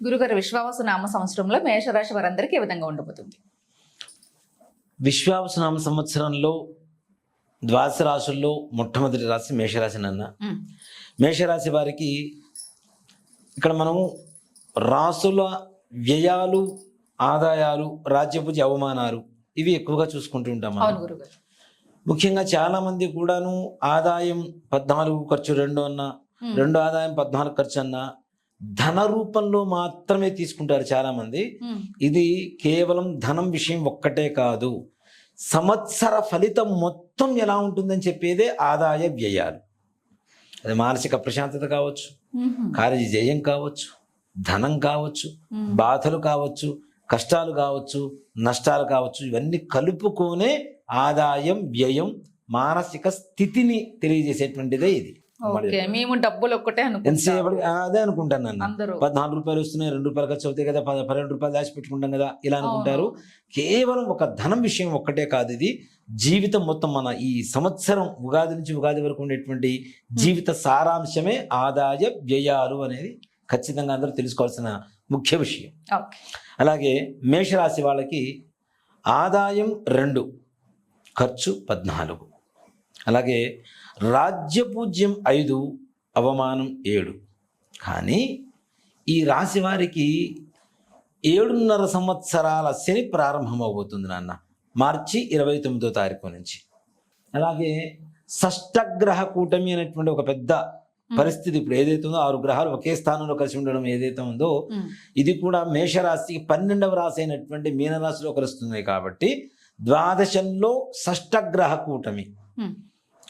గురుగారు విశ్వావసు నామ సంవత్సరంలో మేషరాశి వారందరికీ ఏ విధంగా ఉండబోతుంది? విశ్వావసు నామ సంవత్సరంలో ద్వాదశ రాశుల్లో మొట్టమొదటి రాశి మేషరాశి నాన్న. మేషరాశి వారికి ఇక్కడ మనము రాసుల వ్యయాలు ఆదాయాలు రాజ్యపూజ అవమానాలు ఇవి ఎక్కువగా చూసుకుంటూ ఉంటాం ముఖ్యంగా చాలా మంది కూడాను ఆదాయం పద్నాలుగు ఖర్చు రెండు అన్న రెండు ఆదాయం పద్నాలుగు ఖర్చు అన్న ధన రూపంలో మాత్రమే తీసుకుంటారు చాలా మంది ఉమ్, ఇది కేవలం ధనం విషయం ఒక్కటే కాదు. సంవత్సర ఫలితం మొత్తం ఎలా ఉంటుందని చెప్పేదే ఆదాయ వ్యయాలు. అది మానసిక ప్రశాంతత కావచ్చు కార్య జయం కావచ్చు ధనం కావచ్చు బాధలు కావచ్చు కష్టాలు కావచ్చు నష్టాలు కావచ్చు ఇవన్నీ కలుపుకొనే ఆదాయం వ్యయం మానసిక స్థితిని తెలియజేసేటువంటిదే ఇది. మేము డబ్బులు ఒక్కటే ఎంతసేపటి అదే అనుకుంటాను నన్ను. పద్నాలుగు రూపాయలు వస్తున్నాయి రెండు రూపాయలు ఖర్చు అవుతాయి కదా పన్నెండు రూపాయలు దాచి పెట్టుకుంటాం కదా ఇలా అనుకుంటారు. కేవలం ఒక ధనం విషయం ఒక్కటే కాదు ఇది. జీవితం మొత్తం మన ఈ సంవత్సరం ఉగాది నుంచి ఉగాది వరకు ఉండేటువంటి జీవిత సారాంశమే ఆదాయ వ్యయాలు అనేది ఖచ్చితంగా అందరూ తెలుసుకోవాల్సిన ముఖ్య విషయం. అలాగే మేషరాశి వాళ్ళకి ఆదాయం రెండు ఖర్చు పద్నాలుగు. అలాగే రాజ్యపూజ్యం ఐదు అవమానం ఏడు. కానీ ఈ రాశి వారికి ఏడున్నర సంవత్సరాల శని ప్రారంభమవబోతుంది నాన్న మార్చి ఇరవై తొమ్మిదో తారీఖు నుంచి. అలాగే షష్టగ్రహ కూటమి అనేటువంటి ఒక పెద్ద పరిస్థితి ఇప్పుడు ఏదైతే ఉందో ఆరు గ్రహాలు ఒకే స్థానంలో కలిసి ఉండడం ఏదైతే ఉందో ఇది కూడా మేషరాశికి పన్నెండవ రాశి అయినటువంటి మీనరాశిలో కలుస్తుంది కాబట్టి ద్వాదశంలో షష్టగ్రహ కూటమి.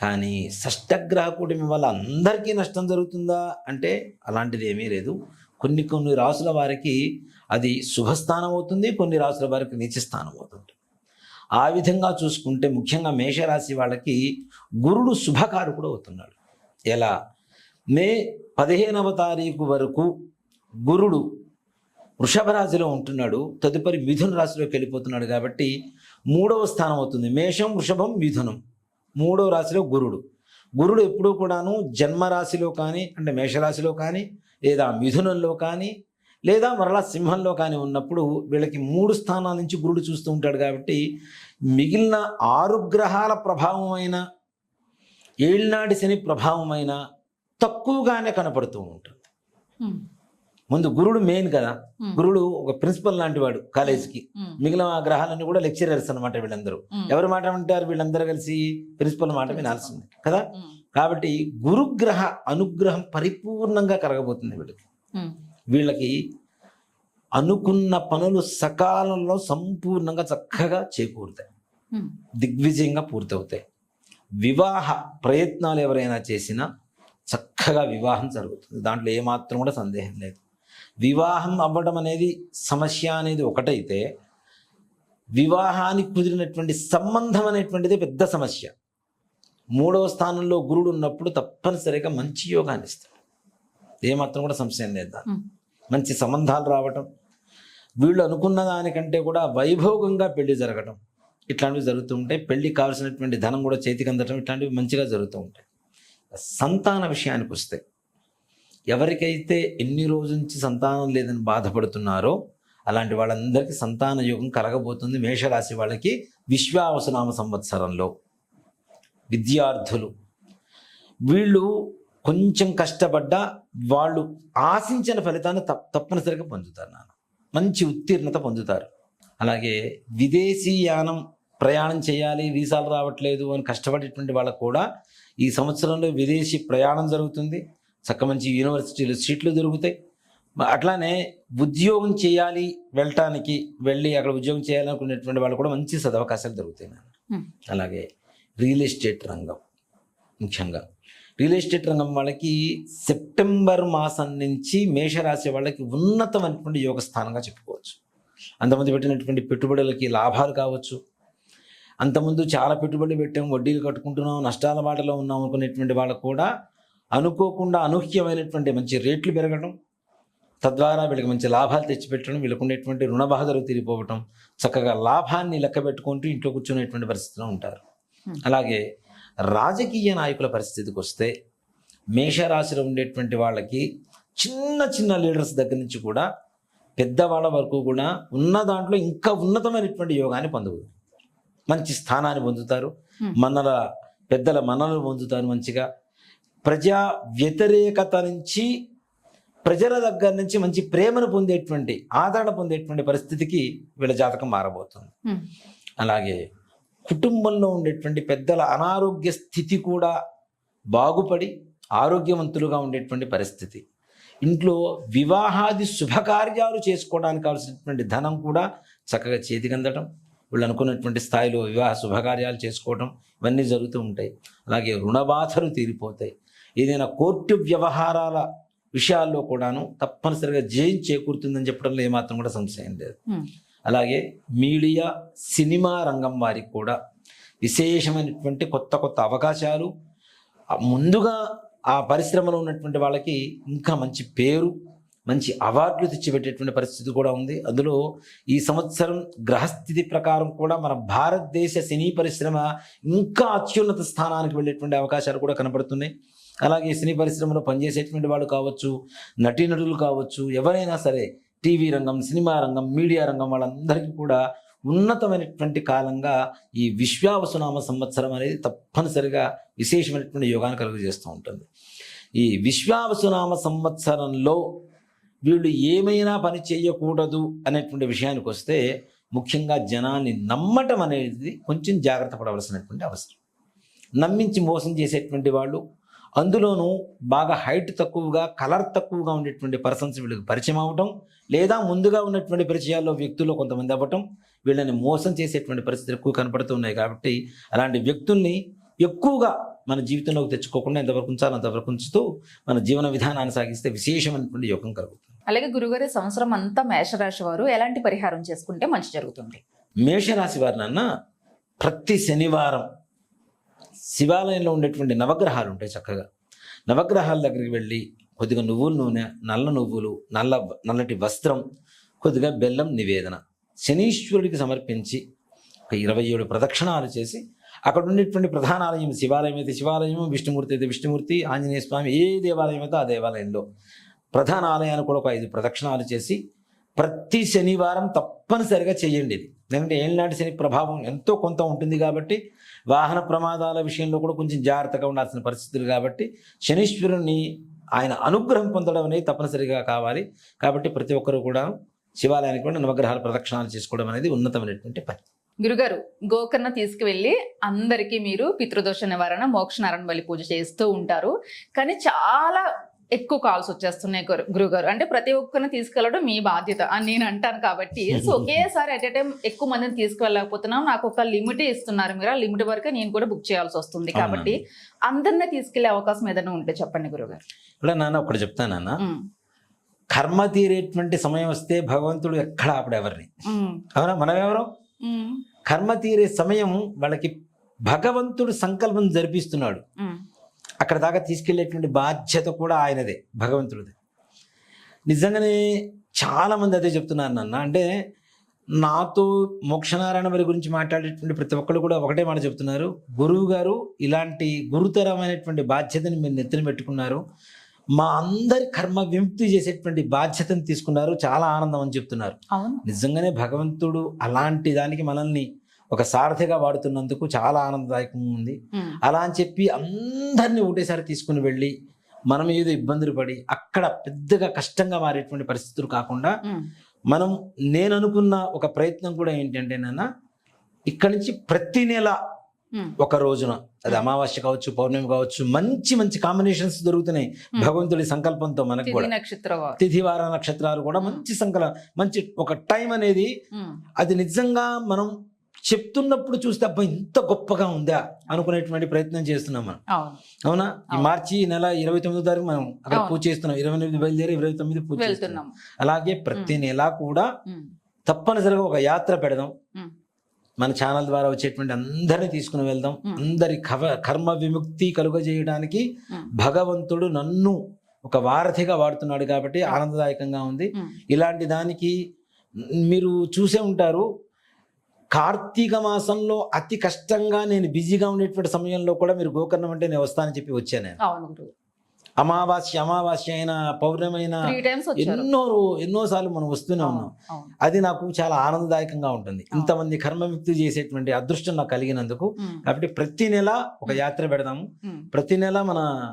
కానీ షష్టగ్రహకూటమి వల్ల అందరికీ నష్టం జరుగుతుందా? అంటే అలాంటిది ఏమీ లేదు. కొన్ని కొన్ని రాసుల వారికి అది శుభస్థానం అవుతుంది కొన్ని రాసుల వారికి నీచ స్థానం అవుతుంది. ఆ విధంగా చూసుకుంటే ముఖ్యంగా మేషరాశి వాళ్ళకి గురుడు శుభకారకుడు అవుతున్నాడు. ఎలా? మే పదిహేనవ తారీఖు వరకు గురుడు వృషభ రాశిలో ఉంటున్నాడు. తదుపరి మిథున రాశిలోకి వెళ్ళిపోతున్నాడు కాబట్టి మూడవ స్థానం అవుతుంది. మేషం వృషభం మిథునం. మూడో రాశిలో గురుడు. గురుడు ఎప్పుడూ కూడాను జన్మరాశిలో కానీ అంటే మేషరాశిలో కానీ లేదా మిథునంలో కానీ లేదా మరలా సింహంలో కానీ ఉన్నప్పుడు వీళ్ళకి మూడు స్థానాల నుంచి గురుడు చూస్తూ ఉంటాడు కాబట్టి మిగిలిన ఆరు గ్రహాల ప్రభావమైన ఏళ్ళనాటి శని ప్రభావమైన తక్కువగానే కనపడుతూ ఉంటుంది. ముందు గురుడు మెయిన్ కదా. గురుడు ఒక ప్రిన్సిపల్ లాంటి వాడు కాలేజీకి మిగిలిన ఆ గ్రహాలన్నీ కూడా లెక్చరర్స్ అనమాట వీళ్ళందరూ. ఎవరి మాట వింటారు? వీళ్ళందరూ కలిసి ప్రిన్సిపల్ మాట వినాల్సింది కదా? కాబట్టి గురుగ్రహ అనుగ్రహం పరిపూర్ణంగా కరగబోతుంది వీళ్ళకి. వీళ్ళకి అనుకున్న పనులు సకాలంలో సంపూర్ణంగా చక్కగా చేకూరుతాయి. దిగ్విజయంగా పూర్తవుతాయి. వివాహ ప్రయత్నాలు ఎవరైనా చేసినా చక్కగా వివాహం జరుగుతుంది. దాంట్లో ఏమాత్రం కూడా సందేహం లేదు. వివాహం అవ్వడం అనేది సమస్య అనేది ఒకటైతే వివాహానికి కుదిరినటువంటి సంబంధం అనేటువంటిది పెద్ద సమస్య. మూడవ స్థానంలో గురుడు ఉన్నప్పుడు తప్పనిసరిగా మంచి యోగాన్ని ఇస్తాడు. ఏమాత్రం కూడా సంశయం లేదు మంచి సంబంధాలు రావటం వీళ్ళు అనుకున్న దానికంటే కూడా వైభోగంగా పెళ్ళి జరగటం ఇట్లాంటివి జరుగుతూ ఉంటాయి. పెళ్ళికి కావాల్సినటువంటి ధనం కూడా చేతికి అందటం ఇట్లాంటివి మంచిగా జరుగుతూ ఉంటాయి. సంతాన విషయానికి వస్తే ఎవరికైతే ఎన్ని రోజుల నుంచి సంతానం లేదని బాధపడుతున్నారో అలాంటి వాళ్ళందరికీ సంతాన యోగం కలగబోతుంది మేషరాశి వాళ్ళకి విశ్వావసనామ సంవత్సరంలో. విద్యార్థులు వీళ్ళు కొంచెం కష్టపడ్డా వాళ్ళు ఆశించిన ఫలితాన్ని తప్ తప్పనిసరిగా పొందుతారు నాన్న. మంచి ఉత్తీర్ణత పొందుతారు. అలాగే విదేశీ యానం ప్రయాణం చేయాలి వీసాలు రావట్లేదు అని కష్టపడేటువంటి వాళ్ళకు కూడా ఈ సంవత్సరంలో విదేశీ ప్రయాణం జరుగుతుంది. చక్క మంచి యూనివర్సిటీలు సీట్లు దొరుకుతాయి. అట్లానే ఉద్యోగం చేయాలి వెళ్ళటానికి వెళ్ళి అక్కడ ఉద్యోగం చేయాలనుకునేటువంటి వాళ్ళు కూడా మంచి సదవకాశాలు దొరుకుతాయి నాన్న. అలాగే రియల్ ఎస్టేట్ రంగం ముఖ్యంగా. రియల్ ఎస్టేట్ రంగం వాళ్ళకి సెప్టెంబర్ మాసం నుంచి మేషరాశి వాళ్ళకి ఉన్నతమైనటువంటి యోగ స్థానంగా చెప్పుకోవచ్చు. అంతమంది పెట్టినటువంటి పెట్టుబడులకి లాభాలు కావచ్చు. అంతకుముందు చాలా పెట్టుబడులు పెట్టాం వడ్డీలు కట్టుకుంటున్నాం నష్టాల బాటలో ఉన్నాం అనుకునేటువంటి వాళ్ళకు కూడా అనుకోకుండా అనూహ్యమైనటువంటి మంచి రేట్లు పెరగడం తద్వారా వీళ్ళకి మంచి లాభాలు తెచ్చిపెట్టడం వీళ్ళకు ఉండేటువంటి రుణ బాధలు తీరిపోవటం చక్కగా లాభాన్ని లెక్క పెట్టుకుంటూ ఇంట్లో కూర్చునేటువంటి పరిస్థితిలో ఉంటారు. అలాగే రాజకీయ నాయకుల పరిస్థితికి వస్తే మేషరాశిలో ఉండేటువంటి వాళ్ళకి చిన్న చిన్న లీడర్స్ దగ్గర నుంచి కూడా పెద్దవాళ్ళ వరకు కూడా ఉన్న దాంట్లో ఇంకా ఉన్నతమైనటువంటి యోగాన్ని పొందగలరు మంచి స్థానాన్ని పొందుతారు. మన్నల పెద్దల మన్నలు పొందుతారు మంచిగా ప్రజా వ్యతిరేకత నుంచి ప్రజల దగ్గర నుంచి మంచి ప్రేమను పొందేటువంటి ఆదరణ పొందేటువంటి పరిస్థితికి వీళ్ళ జాతకం మారబోతుంది. అలాగే కుటుంబంలో ఉండేటువంటి పెద్దల అనారోగ్య స్థితి కూడా బాగుపడి ఆరోగ్యవంతులుగా ఉండేటువంటి పరిస్థితి. ఇంట్లో వివాహాది శుభకార్యాలు చేసుకోవడానికి కావాల్సినటువంటి ధనం కూడా చక్కగా చేతికి అందడం వీళ్ళు అనుకున్నటువంటి స్థాయిలో వివాహ శుభకార్యాలు చేసుకోవడం ఇవన్నీ జరుగుతూ ఉంటాయి. అలాగే రుణబాధలు తీరిపోతాయి. ఏదైనా కోర్టు వ్యవహారాల విషయాల్లో కూడాను తప్పనిసరిగా జయం చేకూరుతుందని చెప్పడంలో ఏమాత్రం కూడా సంశయం లేదు. అలాగే మీడియా సినిమా రంగం వారికి కూడా విశేషమైనటువంటి కొత్త కొత్త అవకాశాలు ముందుగా ఆ పరిశ్రమలో ఉన్నటువంటి వాళ్ళకి ఇంకా మంచి పేరు మంచి అవార్డులు తెచ్చిపెట్టేటువంటి పరిస్థితి కూడా ఉంది. అందులో ఈ సంవత్సరం గ్రహస్థితి ప్రకారం కూడా మన భారతదేశ సినీ పరిశ్రమ ఇంకా అత్యున్నత స్థానానికి వెళ్ళేటువంటి అవకాశాలు కూడా కనబడుతున్నాయి. అలాగే సినీ పరిశ్రమలో పనిచేసేటువంటి వాళ్ళు కావచ్చు నటీనటులు కావచ్చు ఎవరైనా సరే టీవీ రంగం సినిమా రంగం మీడియా రంగం వాళ్ళందరికీ కూడా ఉన్నతమైనటువంటి కాలంగా ఈ విశ్వావసునామ సంవత్సరం అనేది తప్పనిసరిగా విశేషమైనటువంటి యోగాన్ని కలుగజేస్తూ ఉంటుంది. ఈ విశ్వావసునామ సంవత్సరంలో వీళ్ళు ఏమైనా పని చేయకూడదు అనేటువంటి విషయానికి వస్తే ముఖ్యంగా జనాన్ని నమ్మటం అనేది కొంచెం జాగ్రత్త పడవలసినటువంటి అవసరం. నమ్మించి మోసం చేసేటువంటి వాళ్ళు అందులోనూ బాగా హైట్ తక్కువగా కలర్ తక్కువగా ఉండేటువంటి పర్సన్స్ వీళ్ళకి పరిచయం అవ్వటం లేదా ముందుగా ఉన్నటువంటి పరిచయాల్లో వ్యక్తుల్లో కొంతమంది అవ్వటం వీళ్ళని మోసం చేసేటువంటి పరిస్థితులు ఎక్కువ కనపడుతున్నాయి కాబట్టి అలాంటి వ్యక్తుల్ని ఎక్కువగా మన జీవితంలోకి తెచ్చుకోకుండా ఎంతవరకు ఉంచాలో అంతవరకు ఉంచుతూ మన జీవన విధానాన్ని సాగిస్తే విశేషమైనటువంటి యోగం కలుగుతుంది. అలాగే గురుగారి సంవత్సరం అంతా మేషరాశి వారు ఎలాంటి పరిహారం చేసుకుంటే మంచి జరుగుతుంది? మేషరాశి వారి నాన్న ప్రతి శనివారం శివాలయంలో ఉండేటువంటి నవగ్రహాలు ఉంటాయి చక్కగా. నవగ్రహాల దగ్గరికి వెళ్ళి కొద్దిగా నువ్వుల నూనె నల్ల నువ్వులు నల్ల నల్లటి వస్త్రం కొద్దిగా బెల్లం నివేదన. శనీశ్వరుడికి సమర్పించి ఒక ఇరవై ఏడు ప్రదక్షిణాలు చేసి అక్కడ ఉండేటువంటి ప్రధాన ఆలయం శివాలయం అయితే శివాలయం విష్ణుమూర్తి అయితే విష్ణుమూర్తి ఆంజనేయ స్వామి ఏ దేవాలయం అయితే ఆ దేవాలయంలో. ప్రధాన ఆలయాన్ని కూడా ఒక ఐదు ప్రదక్షిణాలు చేసి ప్రతి శనివారం తప్పనిసరిగా చేయండి ఇది. ఎందుకంటే ఏళ్ళనాటి శని ప్రభావం ఎంతో కొంత ఉంటుంది కాబట్టి వాహన ప్రమాదాల విషయంలో కూడా కొంచెం జాగ్రత్తగా ఉండాల్సిన పరిస్థితులు కాబట్టి శనీశ్వరుని ఆయన అనుగ్రహం పొందడం అనేది తప్పనిసరిగా కావాలి. కాబట్టి ప్రతి ఒక్కరూ కూడా శివాలయానికి కూడా నవగ్రహాల ప్రదక్షిణాలు చేసుకోవడం అనేది ఉన్నతమైనటువంటి పని. గురుగారు గోకర్ణ తీసుకువెళ్ళి అందరికీ మీరు పితృదోష నివారణ మోక్ష నారాయణ బలి పూజ చేస్తూ ఉంటారు. కానీ చాలా ఎక్కువ కాల్స్ వచ్చేస్తున్నాయి గురు- గురుగారు. అంటే ప్రతి ఒక్కరిని తీసుకెళ్ళడం మీ బాధ్యత అని నేను అంటాను కాబట్టి. సో ఒకేసారి అట్ ఎ టైం ఎక్కువ మందిని తీసుకెళ్ళకపోతున్నాం నాకు ఒక లిమిట్ ఇస్తున్నారు మీరు. ఆ లిమిట్ వరకే నేను కూడా బుక్ చేయాల్సి వస్తుంది కాబట్టి అందరినీ తీసుకెళ్ళే అవకాశం ఏదైనా ఉంటే చెప్పండి గురుగారు. ఇప్పుడు నాన్న ఒకటి చెప్తాను నాన్న. కర్మ తీరేటువంటి సమయం వస్తే భగవంతుడు ఎక్కడ ఆపడు ఎవరిని? ఉమ్, అవునా? మనం ఎవరు? కర్మ తీరే సమయం వాళ్ళకి భగవంతుడు సంకల్పం జరిపిస్తున్నాడు. అక్కడ దాకా తీసుకెళ్ళేటువంటి బాధ్యత కూడా ఆయనదే భగవంతుడిది. నిజంగానే చాలా మంది అదే చెప్తున్నారు నాన్న. అంటే నాతో మోక్షనారాయణ వారి గురించి మాట్లాడేటువంటి ప్రతి ఒక్కరు కూడా ఒకటే మాట చెప్తున్నారు. గురువు గారు ఇలాంటి గురుతరమైనటువంటి బాధ్యతని మీరు నెత్తిన పెట్టుకున్నారు. మా అందరి కర్మ విముక్తి చేసేటువంటి బాధ్యతను తీసుకున్నారు. చాలా ఆనందం అని చెప్తున్నారు. నిజంగానే భగవంతుడు అలాంటి దానికి మనల్ని ఒక సారథిగా వాడుతున్నందుకు చాలా ఆనందదాయకంగా ఉంది. అలా అని చెప్పి అందరినీ ఒకటేసారి తీసుకుని వెళ్ళి మనం ఏదో ఇబ్బందులు పడి అక్కడ పెద్దగా కష్టంగా మారేటువంటి పరిస్థితులు కాకుండా మనం నేను అనుకున్న ఒక ప్రయత్నం కూడా ఏంటంటే నాన్న ఇక్కడి నుంచి ప్రతి నెల ఒక రోజున అది అమావాస్య కావచ్చు పౌర్ణమి కావచ్చు మంచి మంచి కాంబినేషన్స్ దొరుకుతున్నాయి భగవంతుడి సంకల్పంతో మనకు కూడా. నక్షత్ర వారు తిథి వార నక్షత్రాలు కూడా మంచి సంకల మంచి ఒక టైం అనేది అది నిజంగా మనం చెప్తున్నప్పుడు చూస్తే అబ్బా ఇంత గొప్పగా ఉందా అనుకునేటువంటి ప్రయత్నం చేస్తున్నాం మనం. అవును. ఈ. మార్చి నెల ఇరవై తొమ్మిదో తారీఖు మనం అక్కడ. పూజ చేస్తున్నాం. ఇరవై ఎనిమిది బయలుదేరి ఇరవై తొమ్మిది పూజ చేస్తున్నాం. అలాగే ప్రతి నెల కూడా తప్పనిసరిగా ఒక యాత్ర పెడదాం. మన ఛానల్ ద్వారా వచ్చేటువంటి అందరినీ తీసుకుని వెళ్దాం. అందరి కవ కర్మ విముక్తి కలుగజేయడానికి భగవంతుడు నన్ను ఒక వారధిగా వాడుతున్నాడు కాబట్టి ఆనందదాయకంగా ఉంది. ఇలాంటి దానికి మీరు చూసే ఉంటారు. కార్తీక మాసంలో అతి కష్టంగా నేను బిజీగా ఉండేటువంటి సమయంలో కూడా మీరు గోకర్ణం అంటే నేను వస్తానని చెప్పి వచ్చాను నేను. అమావాస్య అమావాస్య అయినా పౌర్ణమి అయినా త్రీ టైమ్స్ వచ్చారు. ఎన్నో ఎన్నో సార్లు మనం వస్తూనే ఉన్నాం. అది నాకు చాలా ఆనందదాయకంగా ఉంటుంది. ఇంతమంది కర్మముక్తి చేసేటువంటి అదృష్టం నాకు కలిగినందుకు. కాబట్టి ప్రతి నెల ఒక యాత్ర పెడదాము. ప్రతి నెల మన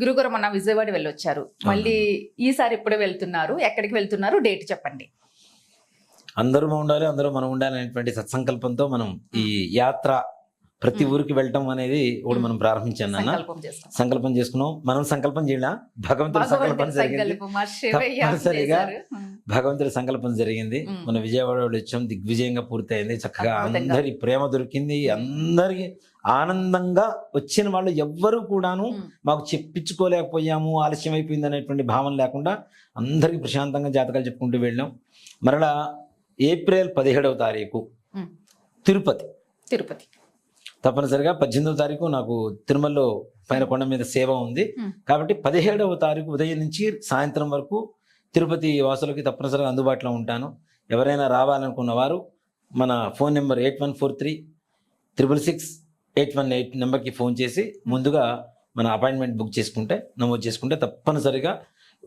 గురుగారు మొన్న విజయవాడ వెళ్ళొచ్చారు. మళ్ళీ ఈసారి ఎప్పుడు వెళ్తున్నారు ఎక్కడికి వెళ్తున్నారు డేట్ చెప్పండి. అందరూ ఉండాలి అందరూ మనం ఉండాలి అనేటువంటి సత్సంకల్పంతో మనం ఈ యాత్ర ప్రతి ఊరికి వెళ్ళటం అనేది ఒకటి మనం ప్రారంభించాను నాన్న. సంకల్పం చేసుకున్నాం. మనం సంకల్పం చేయాల? భగవంతుడి సంకల్పం జరిగింది. తప్పనిసరిగా భగవంతుడి సంకల్పం జరిగింది. మన విజయవాడ వచ్చాం. దిగ్విజయంగా పూర్తయింది. చక్కగా. అందరి ప్రేమ దొరికింది. అందరికి ఆనందంగా వచ్చిన వాళ్ళు ఎవ్వరూ కూడాను మాకు చెప్పించుకోలేకపోయాము. ఆలస్యం అయిపోయింది అనేటువంటి భావన లేకుండా అందరికి ప్రశాంతంగా జాతకాలు చెప్పుకుంటూ వెళ్ళాం. మరలా ఏప్రిల్ పదిహేడవ తారీఖు. తిరుపతి. తిరుపతి. తప్పనిసరిగా పద్దెనిమిదవ తారీఖు నాకు తిరుమలలో పైన కొండ మీద సేవ ఉంది. కాబట్టి పదిహేడవ తారీఖు ఉదయం నుంచి సాయంత్రం వరకు తిరుపతి వాసులకి తప్పనిసరిగా అందుబాటులో ఉంటాను ఎవరైనా రావాలనుకున్న వారు మన phone number eight one four three triple six eight one eight నెంబర్కి ఫోన్ చేసి ముందుగా మన అపాయింట్మెంట్ బుక్ చేసుకుంటే నమోదు చేసుకుంటే తప్పనిసరిగా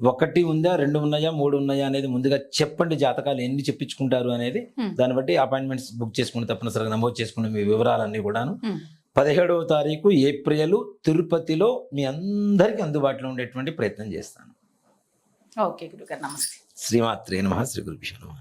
ఒకటి ఉందా రెండు ఉన్నాయా మూడు ఉన్నాయా అనేది ముందుగా చెప్పండి జాతకాలు ఎన్ని చెప్పించుకుంటారు అనేది. దాన్ని బట్టి అపాయింట్మెంట్స్ బుక్ చేసుకుని తప్పనిసరిగా నమోదు చేసుకుని మీ వివరాలన్నీ కూడాను. పదిహేడవ తారీఖు ఏప్రిల్ తిరుపతిలో మీ అందరికీ అందుబాటులో ఉండేటువంటి ప్రయత్నం చేస్తాను. ఓకే గురుగారు నమస్తే. శ్రీమాత్రే నమ శ్రీ గురుభ్యో నమః.